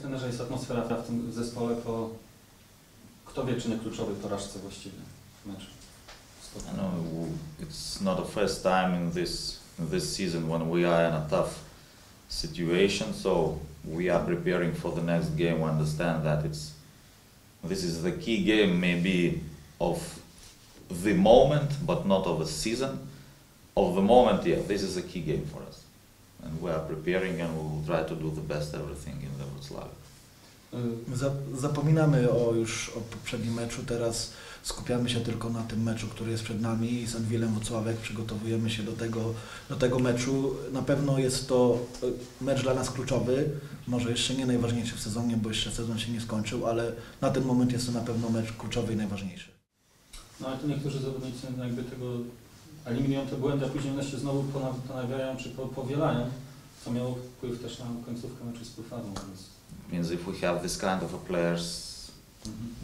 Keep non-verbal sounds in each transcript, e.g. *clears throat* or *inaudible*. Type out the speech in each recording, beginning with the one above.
trenerze jest atmosfera w tym zespole po, kto wie czy nie kluczowej porażce właściwie w meczu? I know it's not the first time in this in this season when we are in a tough situation. So we are preparing for the next game. We understand that it's this is the key game, maybe of the moment, but not of the season. Of the moment, yeah, this is a key game for us, and we are preparing, and we will try to do the best everything in the Wrocław. Y, Za- Zapominamy o już o poprzednim meczu, teraz skupiamy się tylko na tym meczu, który jest przed nami z Anwilem Wocławek, przygotowujemy się do tego, do tego meczu. Na pewno jest to e, mecz dla nas kluczowy, może jeszcze nie najważniejszy w sezonie, bo jeszcze sezon się nie skończył, ale na ten moment jest to na pewno mecz kluczowy i najważniejszy. No ale tu niektórzy zawodnicy jakby tego eliminują te błędy, a później one się znowu pona- ponawiają czy po- powielają, co miało wpływ też na końcówkę meczu z Płyfawą, więc Means if we have this kind of a players mhm.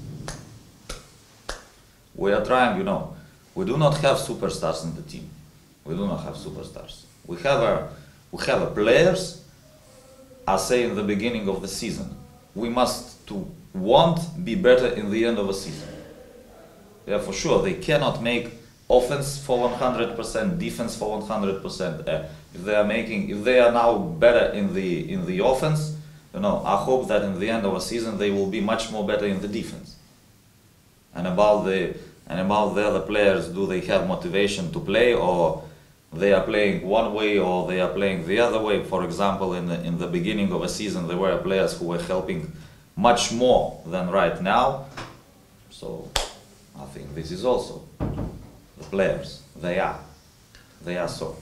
we are trying, you know, we do not have superstars in the team. We do not have superstars. We have a, we have a players, I say in the beginning of the season, we must to want be better in the end of the season. Yeah, for sure, they cannot make offense for 100%, defense for 100%. Uh, if they are making, if they are now better in the in the offense, you know, I hope that in the end of a season they will be much more better in the defense. And about the and about the other players do they have motivation to play or they are playing one way or they are playing the other way? For example in the, in the beginning of a season there were players who were helping much more than right now. So i think this is also players they are they are so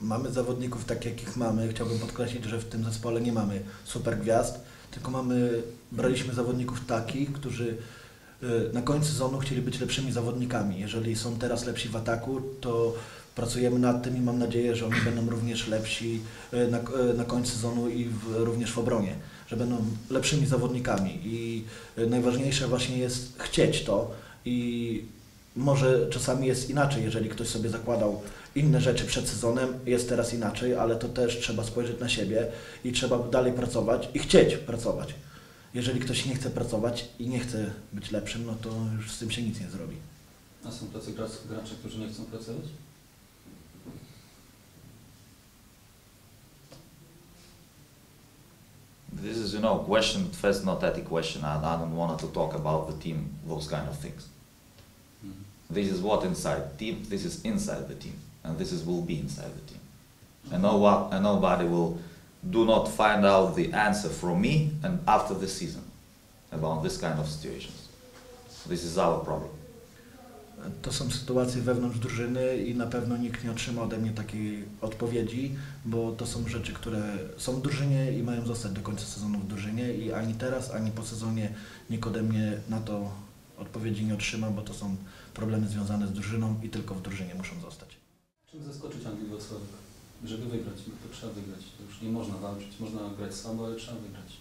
Mamy zawodników tak, jakich mamy. Chciałbym podkreślić, że w tym zespole nie mamy super gwiazd, tylko mamy, braliśmy zawodników takich, którzy y, na końcu sezonu chcieli być lepszymi zawodnikami. Jeżeli są teraz lepsi w ataku, to pracujemy nad tym i mam nadzieję, że oni będą również lepsi y, na, y, na końcu sezonu i w, również w obronie, że będą lepszymi zawodnikami. I najważniejsze właśnie jest chcieć to i może czasami jest inaczej, jeżeli ktoś sobie zakładał inne rzeczy przed sezonem, jest teraz inaczej, ale to też trzeba spojrzeć na siebie i trzeba dalej pracować i chcieć pracować. Jeżeli ktoś nie chce pracować i nie chce być lepszym, no to już z tym się nic nie zrobi. A są tacy gra- gracze, którzy nie chcą pracować? this is you know question first not ethic question I, I don't want to talk about the team those kind of things. This is what inside team. This is inside the team, and this is will be inside the team. And no one, and nobody will do not find out the answer from me and after the season about this kind of situations. This is our problem. To są sytuacje wewnątrz drużyny i na pewno nikt nie otrzyma ode mnie takiej odpowiedzi, bo to są rzeczy, które są w drużynie i mają zostać do końca sezonu w drużynie i ani teraz, ani po sezonie nikt ode mnie na to odpowiedzi nie otrzyma, bo to są problemy związane z drużyną i tylko w drużynie muszą zostać. Czym zaskoczyć Anglii Wrocławek? Żeby wygrać, to trzeba wygrać. To już nie można walczyć, można grać słabo, ale trzeba wygrać.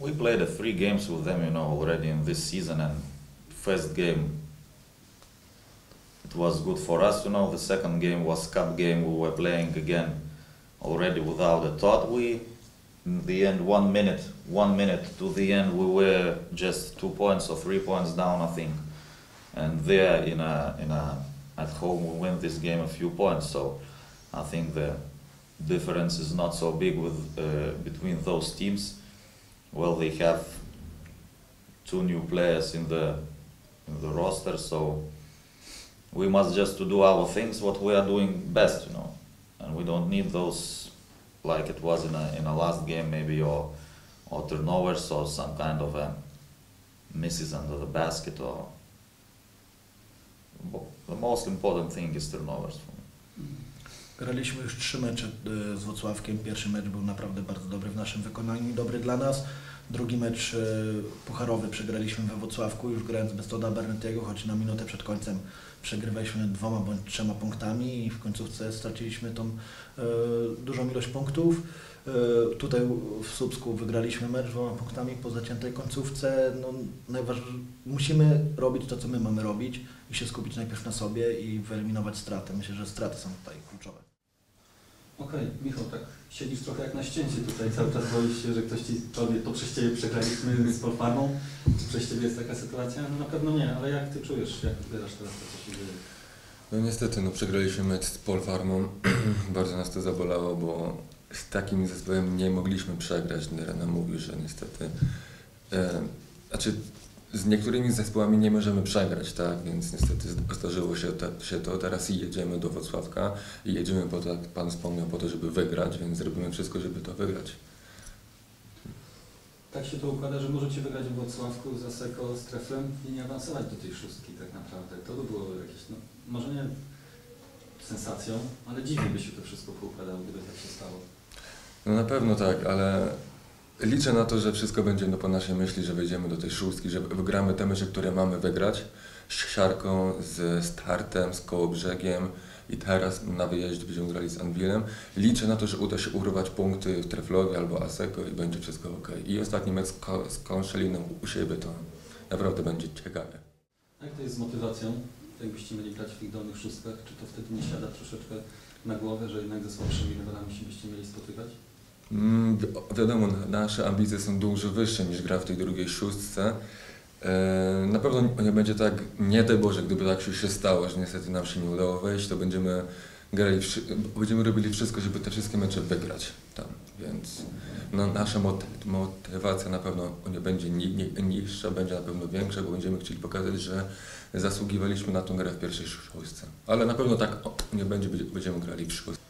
We played a three games with them, you know, already in this season, and first game it was good for us, you know. The second game was cup game. We were playing again already without a thought. We, in the end, one minute, one minute to the end, we were just two points or three points down, I think. And there, in a in a at home, we win this game a few points. So I think the difference is not so big with uh, between those teams. Well, they have two new players in the in the roster, so we must just to do our things what we are doing best, you know, and we don't need those like it was in a in a last game maybe or or turnovers or some kind of a misses under the basket or. The most important thing is turnovers. Graliśmy już trzy mecze y, z Włocławkiem. Pierwszy mecz był naprawdę bardzo dobry w naszym wykonaniu dobry dla nas. Drugi mecz y, pucharowy przegraliśmy we Włocławku, już grając bez Toda Bernetiego, choć na minutę przed końcem przegrywaliśmy dwoma bądź trzema punktami i w końcówce straciliśmy tą y, dużą ilość punktów. Y, tutaj w Słupsku wygraliśmy mecz dwoma punktami po zaciętej końcówce. No. Musimy robić to, co my mamy robić i się skupić najpierw na sobie i wyeliminować straty. Myślę, że straty są tutaj kluczowe. Okej, Michał, tak siedzisz trochę jak na ścięcie tutaj, cały czas boisz się, że ktoś ci powie, to przez Ciebie przegraliśmy z Polfarmą, czy przez Ciebie jest taka sytuacja? No na pewno nie, ale jak Ty czujesz, jak odbierasz teraz to, co się dzieje? No niestety, no przegraliśmy mecz z Polfarmą. *clears throat* Bardzo nas to zabolało, bo z takim zespołem nie mogliśmy przegrać. Nerena mówił, że niestety... E, znaczy, z niektórymi zespołami nie możemy przegrać, tak? Więc niestety zdarzyło się, te, się to. Teraz i jedziemy do Wrocławka i jedziemy po to, jak Pan wspomniał, po to, żeby wygrać, więc zrobimy wszystko, żeby to wygrać. Tak się to układa, że możecie wygrać w Wrocławku z Aseko, z Treflem i nie awansować do tej szóstki tak naprawdę. To by było jakieś, no, może nie sensacją, ale dziwnie by się to wszystko poukładało, gdyby tak się stało. No na pewno tak, ale liczę na to, że wszystko będzie no, po naszej myśli, że wejdziemy do tej szóstki, że wygramy te mecze, które mamy wygrać. Z Siarką, z Startem, z Kołobrzegiem i teraz na wyjeździe będziemy grali z Anwilem. Liczę na to, że uda się urwać punkty w Treflowie albo Aseko i będzie wszystko ok. I ostatni mecz z, Ko- z Konszeliną u siebie to naprawdę będzie ciekawe. Jak to jest z motywacją? Jakbyście mieli grać w tych dolnych szóstkach, czy to wtedy nie siada troszeczkę na głowę, że jednak ze słabszymi rywalami się byście mieli spotykać? Mm, wi- wiadomo, nasze ambicje są dużo wyższe niż gra w tej drugiej szóstce. E, Na pewno nie będzie tak, nie daj Boże, gdyby tak się stało, że niestety nam się nie udało wejść, to będziemy grali, będziemy robili wszystko, żeby te wszystkie mecze wygrać tam, więc no, nasza mot- motywacja na pewno nie będzie ni- ni- niższa, będzie na pewno większa, bo będziemy chcieli pokazać, że zasługiwaliśmy na tą grę w pierwszej szóstce. Ale na pewno tak nie będzie, będziemy grali w szóstce.